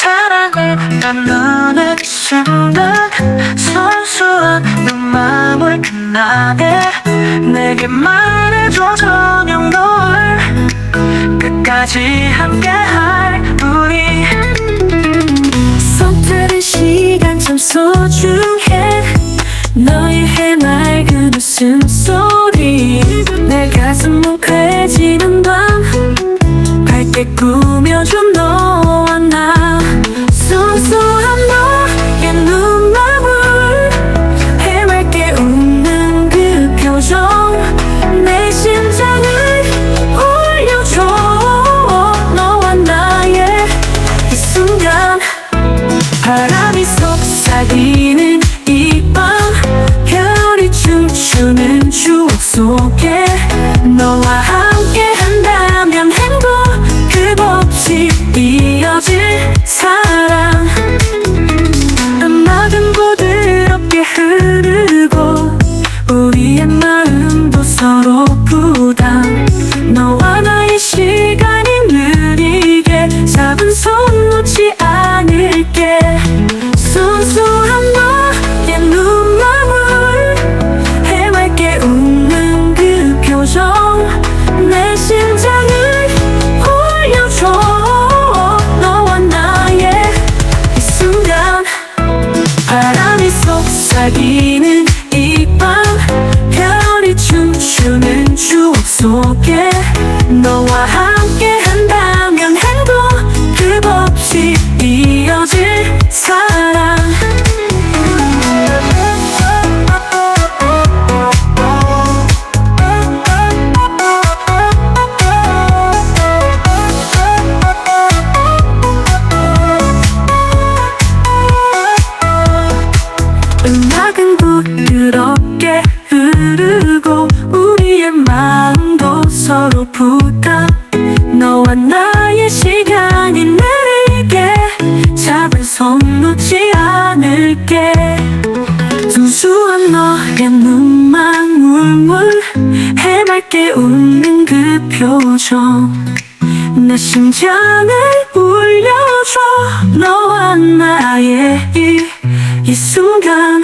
사랑을 나누는 순간 선수한 눈망울 빛나게 내게 말해줘 저녁 널. 끝까지 함께할 우리. 서투른 시간 참 소중해. 너의 해맑은 웃음소리. 내 가슴 뭉클해지는 밤. 밝게 꾸 너와 함께 속삭이는 이 밤 별이 춤추는 추억 속에 너와 함께 놓지 않을게. 순수한 너의 눈망울 해맑게 웃는 그 표정. 내 심장을 울려줘. 너와 나의 이, 이 순간